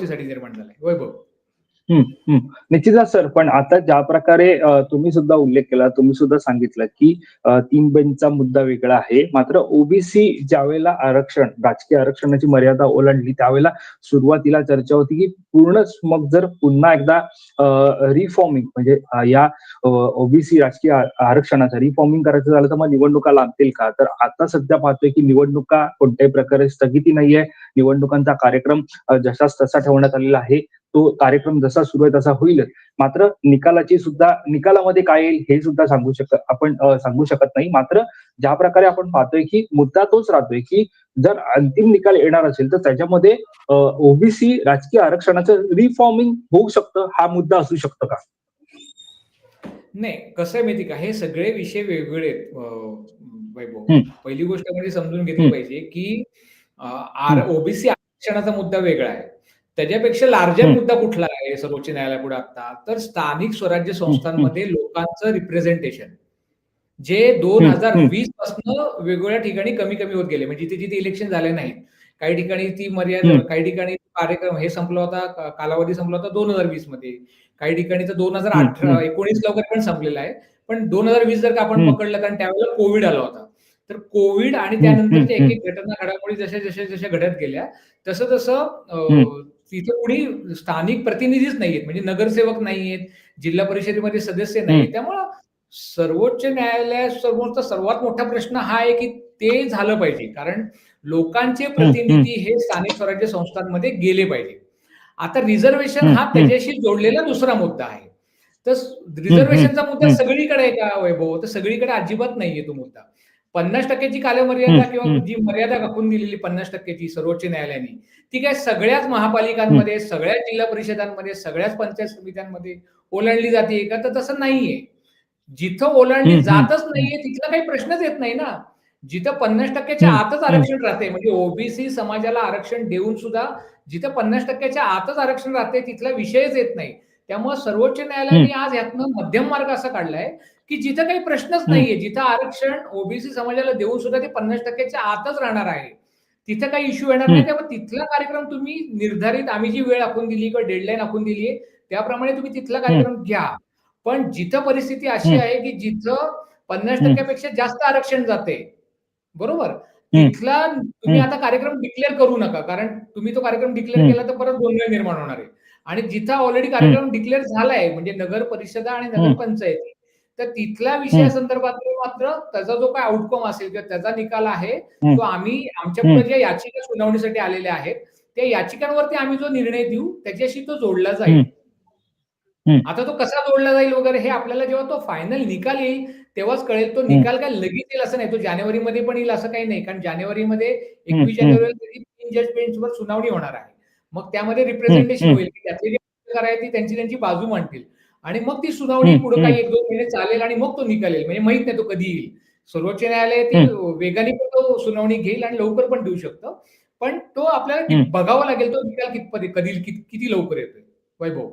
गोष्टीसाठी निर्माण झालाय? वैभव. निश्चितच सर. पण आता ज्या प्रकारे तुम्ही सुद्धा उल्लेख केला, तुम्ही सुद्धा सांगितलं, की तीन बेंचचा मुद्दा वेगळा आहे. मात्र ओबीसी ज्यावेळेला आरक्षण, राजकीय आरक्षणाची मर्यादा ओलांडली, त्यावेळेला सुरुवातीला चर्चा होती, की पूर्णच मग जर पुन्हा एकदा रिफॉर्मिंग म्हणजे या ओबीसी राजकीय आरक्षणाचं रिफॉर्मिंग करायचं झालं, तर मग निवडणुका लागतील का? तर आता सध्या पाहतोय, की निवडणुका कोणत्याही प्रकारे स्थगिती नाहीये. निवडणुकांचा कार्यक्रम अ, जसाच तसा ठेवण्यात आलेला आहे. तो कार्यक्रम जसा सुरू आहे तसा होईलच. मात्र निकालाची सुद्धा निकालामध्ये काय येईल हे सुद्धा सांगू शकत आपण सांगू शकत नाही. मात्र ज्या प्रकारे आपण पाहतोय, की मुद्दा तोच राहतोय, की जर अंतिम निकाल येणार असेल, तर त्याच्यामध्ये ओबीसी राजकीय आरक्षणाचं रिफॉर्मिंग होऊ शकतं, हा मुद्दा असू शकतो का? नाही, कसं आहे माहिती का, हे सगळे विषय वेगवेगळे वैभव. पहिली गोष्ट म्हणजे समजून घेतली. पाहिजे, की. आर ओबीसी आरक्षणाचा मुद्दा वेगळा आहे. त्याच्यापेक्षा लार्जर. मुद्दा कुठला आहे सर्वोच्च न्यायालयापुढे आता, तर स्थानिक स्वराज्य. संस्थांमध्ये लोकांचं रिप्रेझेंटेशन. जे हं, हं. 2020 पासनं वेगवेगळ्या ठिकाणी कमी-कमी होत गेले. म्हणजे जिथे-जिथे इलेक्शन झाले नाहीत. काही ठिकाणी ती मर्यादा. काही ठिकाणी कार्यक्रम हे संपला होता, कालावधी संपला होता 2020 मध्ये. काही ठिकाणी तर हं, 2018 हं. 19 ला वगैरे पण संपलेला आहे. पण 2020 जर का आपण. पकडलं, कारण त्यावेळेला कोव्हिड आला होता. तर कोव्हिड आणि त्यानंतरच्या हं. एक-एक घटना, घडामोडी जशा, जशा, जशा घडत गेल्या, तसं-तसं हं. अ, तिथे कोणी स्थानिक प्रतिनिधीच नाहीयेत. म्हणजे नगरसेवक नाहीयेत, जिल्हा परिषदेमध्ये सदस्य हं. नाहीयेत. त्यामुळं सर्वोच्च न्यायालयासमोरचा सर्वात मोठा प्रश्न हा आहे, की ते झालं पाहिजे. कारण लोकांचे. प्रतिनिधी हे स्थानिक स्वराज्य संस्थांमध्ये गेले पाहिजे. आता रिझर्व्हेशन हं. त्याच्याशी जोडलेला दुसरा मुद्दा आहे. तर रिझर्व्हेशनचा मुद्दा. सगळीकडे आहे का वैभव? तर सगळीकडे अजिबात नाहीये तो मुद्दा. 50% ची हं, कालमर्यादा किंवा. जी मर्यादा राखून दिलेली 50% ची सर्वोच्च न्यायालयाने, ती काय सगळ्याच. महापालिकांमध्ये, सगळ्याच जिल्हा परिषदांमध्ये, सगळ्याच पंचायत समित्यांमध्ये ओलांडली जातेय का? तर तसं नाहीये. जिथं ओलांडली जातच. नाहीये, तिथला काही प्रश्नच येत नाही ना. जिथं 50% च्या हं, आतच. आरक्षण राहतंय, म्हणजे ओबीसी समाजाला आरक्षण देऊन सुद्धा जिथं 50% च्या आतच आरक्षण राहतंय, तिथला विषयच येत नाही. त्यामुळे सर्वोच्च. न्यायालयाने आज ह्यातनं मध्यम मार्ग असा काढलाय, की जिथं काही प्रश्नच. नाहीये, जिथं आरक्षण ओबीसी समाजाला देऊन सुद्धा ते 50% च्या आतच राहणार आहे. तिथं काही इश्यू येणार नाही. त्यामुळे तिथला कार्यक्रम तुम्ही निर्धारित आम्ही जी वेळ आखून दिली किंवा डेडलाईन आखून दिली आहे, त्याप्रमाणे तुम्ही तिथला. कार्यक्रम घ्या. पण जिथं परिस्थिती अशी. आहे, की जिथं 50% हं. पेक्षा जास्त आरक्षण जातंय, बरोबर? तिथला तुम्ही. आता कार्यक्रम डिक्लेअर करू नका. कारण तुम्ही तो कार्यक्रम डिक्लेअर. केला तर परत गोंधळ निर्माण होणार आहे. आणि जिथं ऑलरेडी. कार्यक्रम डिक्लेअर झालाय, म्हणजे नगर परिषदा आणि. नगरपंचायती, तर तिथल्या. विषयासंदर्भातलं मात्र त्याचा जो काही आउटकम असेल किंवा त्याचा निकाल आहे. तो आम्ही. आमच्यापुढे ज्या याचिका सुनावणीसाठी आलेल्या आहेत, त्या याचिकांवरती आम्ही जो निर्णय देऊ, त्याच्याशी तो जोडला जाईल. आता तो कसा जोडला जाईल वगैरे हे आपल्याला जेव्हा तो फायनल निकाल येईल, तेव्हाच कळेल. तो. निकाल काय लगेच येईल असं नाही. तो जानेवारीमध्ये पण येईल असं काही नाही. कारण जानेवारीमध्ये हं, 21 हं. जानेवारीला त्याची 3 जज बेंचवर सुनावणी होणार आहे. मग त्यामध्ये रिप्रेझेंटेशन. होईल, की त्यातले जे ती त्यांची त्यांची बाजू मांडतील. आणि मग ती सुनावणी पुढे. काही 1-2 महिने चालेल आणि मग तो निकाल येईल. म्हणजे माहीत नाही तो कधी येईल. सर्वोच्च न्यायालय ती. वेगाने पण तो सुनावणी घेईल आणि लवकर पण देऊ शकतं. पण तो आपल्याला. बघावा लागेल तो निकाल कितपत कधी किती लवकर येतोय. वैभव.